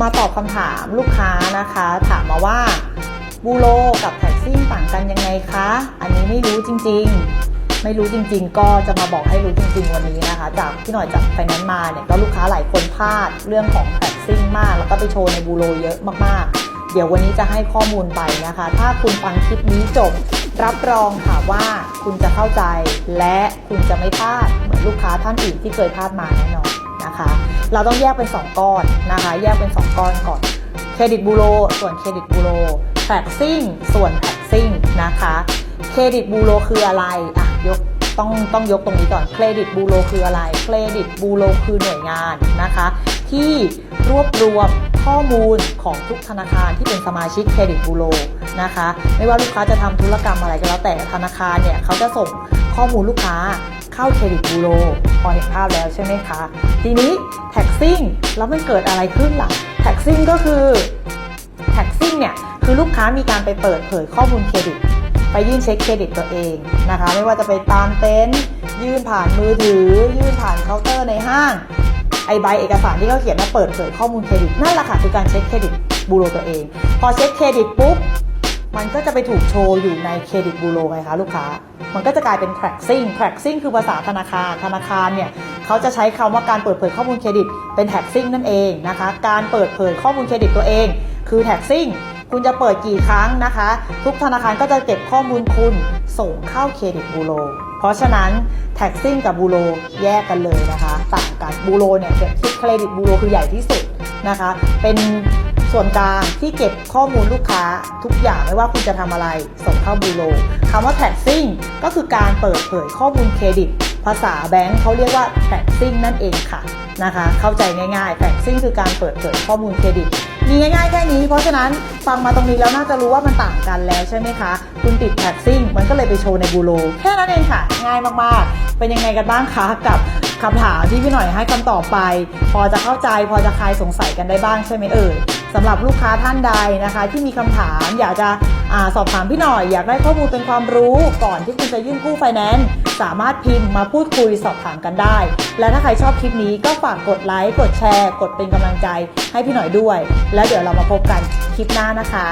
มาตอบคำถามลูกค้านะคะ ถามมาว่าบูโรกับแท็กซี่ต่างกันยังไงคะ อันนี้ไม่รู้จริงๆ ไม่รู้จริง ๆ ก็จะมาบอกให้รู้จริง ๆ วันนี้นะคะ จากพี่หน่อยจากไฟแนนซ์มาเนี่ยก็ลูกค้าหลายคนพลาดเรื่องของแท็กซี่มาก แล้วก็ไปโชว์ในบูโรเยอะมากๆ เดี๋ยววันนี้จะให้ข้อมูลไปนะคะ ถ้าคุณฟังคลิปนี้จบ รับรองค่ะว่าคุณจะเข้าใจ และคุณจะไม่พลาดเหมือนลูกค้าท่านอื่นที่เคยพลาดมาแน่นอน นะคะ เราต้องแยกเป็น 2 ก้อนนะคะ แยกเป็น 2 ก้อนก่อน เครดิตบูโร ส่วนเครดิตบูโรแท็กซิ่ง ส่วนแท็กซิ่งนะคะ เครดิตบูโรคืออะไร อะ ยกต้องต้องยกตรงนี้ก่อน เครดิตบูโรคืออะไร เครดิตบูโรคือหน่วยงานนะคะ ที่รวบรวมข้อมูลของทุกธนาคารที่เป็นสมาชิกเครดิตบูโรนะคะ ไม่ว่าลูกค้าจะทำธุรกรรมอะไรก็แล้วแต่ธนาคารเนี่ยเขาจะส่ง ข้อมูลลูกค้า เข้าเครดิตบูโรพอเห็นภาพแล้วใช่ไหมคะ ทีนี้แท็กซิ่งแล้วมันเกิดอะไรขึ้นล่ะแท็กซิ่งก็คือแท็กซิ่งเนี่ยคือลูกค้ามีการไปเปิดเผยข้อมูลเครดิต ไปยื่นเช็คเครดิตตัวเองนะคะ ไม่ว่าจะไปตามเต็นท์ยื่นผ่านมือถือ ยื่นผ่านเคาน์เตอร์ในห้างไอใบเอกสารที่เขาเขียนมาเปิดเผยข้อมูลเครดิตนั่นแหละค่ะคือการเช็คเครดิตบูโรตัวเอง พอเช็คเครดิตปุ๊บ มันก็จะไปถูกโชว์อยู่ในเครดิตบูโรไงคะลูกค้า มันก็จะกลายเป็น tracking tracking คือภาษาธนาคาร ธนาคารเนี่ยเขาจะใช้คำว่าการเปิดเผยข้อมูลเครดิตเป็น tracking นั่นเองนะคะ การเปิดเผยข้อมูลเครดิตตัวเอง คือ tracking คุณจะเปิดกี่ครั้งนะคะ ทุกธนาคารก็จะเก็บข้อมูลคุณส่งเข้าเครดิตบูโร เพราะฉะนั้น taxing กับบูโรแยกกันเลยนะคะ ต่างกันบูโรเนี่ยเป็นที่เครดิตบูโรคือใหญ่ที่สุดนะคะ เป็น ส่วนกลางที่เก็บข้อมูลลูกค้าทุกอย่างไม่ว่าคุณจะทำอะไร ส่งเข้าบูโรคำว่า taxing ก็คือการเปิดเผยข้อมูลเครดิต ภาษาแบงค์เขาเรียกว่า taxing นั่นเองค่ะนะคะเข้าใจง่ายๆ taxing คือการเปิดเผยข้อมูลเครดิตมีง่ายๆแค่นี้ เพราะฉะนั้นฟังมาตรงนี้แล้วน่าจะรู้ว่ามันต่างกันแล้วใช่ไหมคะ คุณติดแท็กซิ่งมันก็เลยไปโชว์ในบูโรแค่นั้นเองค่ะ ง่ายมากๆ เป็นยังไงกันบ้างคะกับ คำถามที่พี่หน่อยให้คำตอบไป พอจะเข้าใจพอจะคลายสงสัยกันได้บ้างใช่ไหมเอ่ยสำหรับลูกค้าท่านใดนะคะ ที่มีคำถามอยากจะอสอบถามพี่หน่อยอยากได้ข้อมูลเป็นความรู้ก่อนที่คุณจะยื่นกู้ไฟแนนซ์สามารถพิมพ์มาพูดคุยสอบถามกันได้ และถ้าใครชอบคลิปนี้ก็ฝากกดไลค์กดแชร์ กดเป็นกำลังใจให้พี่หน่อยด้วย แล้วเดี๋ยวเรามาพบกันคลิปหน้านะคะ